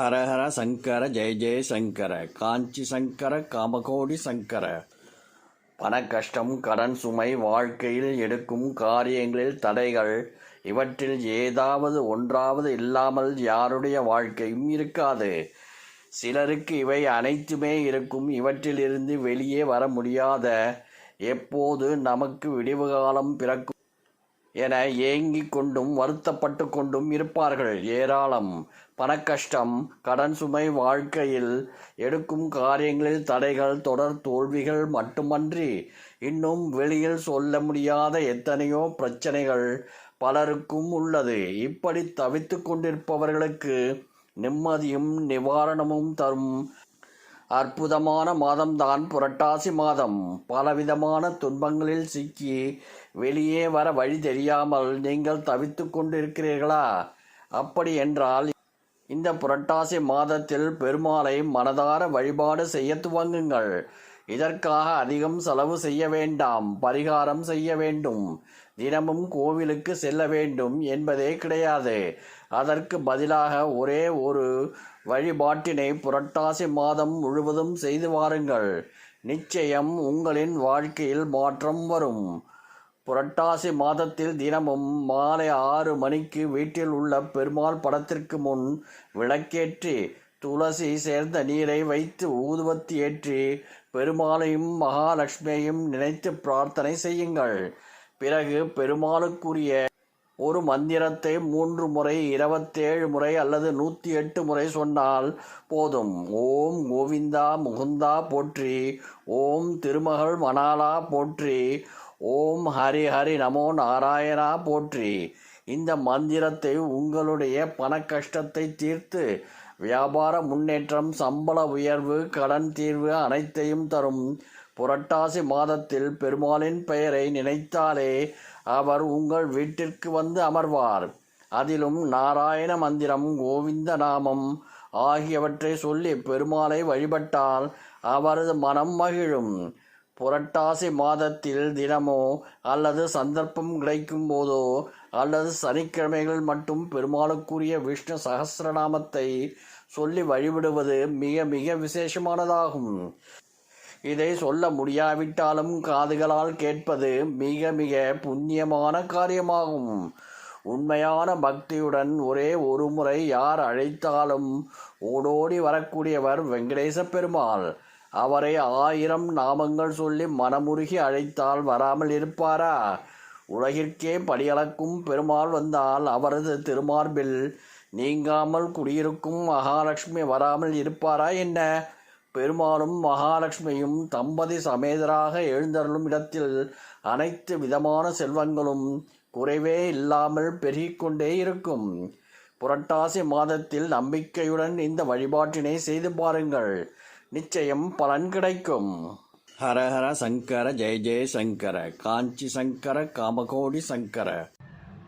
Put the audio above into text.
ஹரஹர சங்கர ஜெய ஜெய சங்கர காஞ்சி சங்கர காமகோடி சங்கர. பண கஷ்டம் கடன் சுமை வாழ்க்கையில் எடுக்கும் காரியங்களில் தடைகள் இவற்றில் ஏதாவது ஒன்றாவது இல்லாமல் யாருடைய வாழ்க்கையும் இருக்காது. சிலருக்கு இவை அனைத்துமே இருக்கும் இவற்றிலிருந்து வெளியே வர முடியாத எப்போது நமக்கு விடிவு காலம் பிறக்கும் என ஏங்கிக் கொண்டும் வருத்தப்பட்டு கொண்டும் இருப்பார்கள். ஏராளம் பணக்கஷ்டம் கடன் சுமை வாழ்க்கையில் எடுக்கும் காரியங்களில் தடைகள் தொடர் தோல்விகள் மட்டுமன்றி இன்னும் வெளியில் சொல்ல முடியாத எத்தனையோ பிரச்சனைகள் பலருக்கும் உள்ளது. இப்படி தவித்து கொண்டிருப்பவர்களுக்கு நிம்மதியும் நிவாரணமும் தரும் அற்புதமான மாதம்தான் புரட்டாசி மாதம். பலவிதமான துன்பங்களில் சிக்கி வெளியே வர வழி தெரியாமல் நீங்கள் தவித்து கொண்டிருக்கிறீர்களா? அப்படி என்றால் இந்த புரட்டாசி மாதத்தில் பெருமாளை மனதார வழிபாடு செய்ய துவங்குங்கள். இதற்காக அதிகம் செலவு செய்ய வேண்டாம் பரிகாரம் செய்ய வேண்டும் தினமும் கோவிலுக்கு செல்ல வேண்டும் என்பதே கிடையாது. அதற்கு பதிலாக ஒரே ஒரு வழிபாட்டினை புரட்டாசி மாதம் முழுவதும் செய்து வாருங்கள். நிச்சயம் உங்களின் வாழ்க்கையில் மாற்றம் வரும். புரட்டாசி மாதத்தில் தினமும் மாலை ஆறு மணிக்கு வீட்டில் உள்ள பெருமாள் படத்திற்கு முன் விளக்கேற்றி துளசி சேர்ந்த நீரை வைத்து ஊதுவத்தி ஏற்றி பெருமாளையும் மகாலட்சுமியையும் நினைத்து பிரார்த்தனை செய்யுங்கள். பிறகு பெருமாளுக்குரிய ஒரு மந்திரத்தை மூன்று முறை இருபத்தேழு முறை அல்லது நூற்றி எட்டு முறை சொன்னால் போதும். ஓம் கோவிந்தா முகுந்தா போற்றி ஓம் திருமகள் மணாலா போற்றி ஓம் ஹரி ஹரி நமோ நாராயணா போற்றி. இந்த மந்திரத்தை உங்களுடைய பண கஷ்டத்தை தீர்த்து வியாபார முன்னேற்றம் சம்பள உயர்வு கடன் தீர்வு அனைத்தையும் தரும். புரட்டாசி மாதத்தில் பெருமாளின் பெயரை நினைத்தாலே அவர் உங்கள் வீட்டிற்கு வந்து அமர்வார். அதிலும் நாராயண மந்திரம் கோவிந்த நாமம் ஆகியவற்றை சொல்லி பெருமாளை வழிபட்டால் அவரது மனம் மகிழும். புரட்டாசி மாதத்தில் தினமோ அல்லது சந்தர்ப்பம் கிடைக்கும் போதோ அல்லது சனிக்கிழமைகள் மட்டும் பெருமாளுக்குரிய விஷ்ணு சகசிரநாமத்தை சொல்லி வழிபடுவது மிக மிக விசேஷமானதாகும். இதை சொல்ல முடியாவிட்டாலும் காதுகளால் கேட்பது மிக மிக புண்ணியமான காரியமாகும். உண்மையான பக்தியுடன் ஒரே ஒரு முறை யார் அழைத்தாலும் ஓடோடி வரக்கூடியவர் வெங்கடேச பெருமாள். அவரை ஆயிரம் நாமங்கள் சொல்லி மனமுருகி அழைத்தால் வராமல் இருப்பாரா? உலகிற்கே படியளக்கும் பெருமாள் வந்தால் அவரது திருமார்பில் நீங்காமல் குடியிருக்கும் மகாலட்சுமி வராமல் இருப்பாரா என்ன? பெருமாளும் மகாலட்சுமியும் தம்பதி சமேதராக எழுந்தருளும் இடத்தில் அனைத்து விதமான செல்வங்களும் குறைவே இல்லாமல் பெருகிக்கொண்டே இருக்கும். புரட்டாசி மாதத்தில் நம்பிக்கையுடன் இந்த வழிபாட்டினை செய்து பாருங்கள். நிச்சயம் பலன் கிடைக்கும். ஹரஹர சங்கர ஜெய ஜெய சங்கர காஞ்சி சங்கர காமகோடி சங்கர.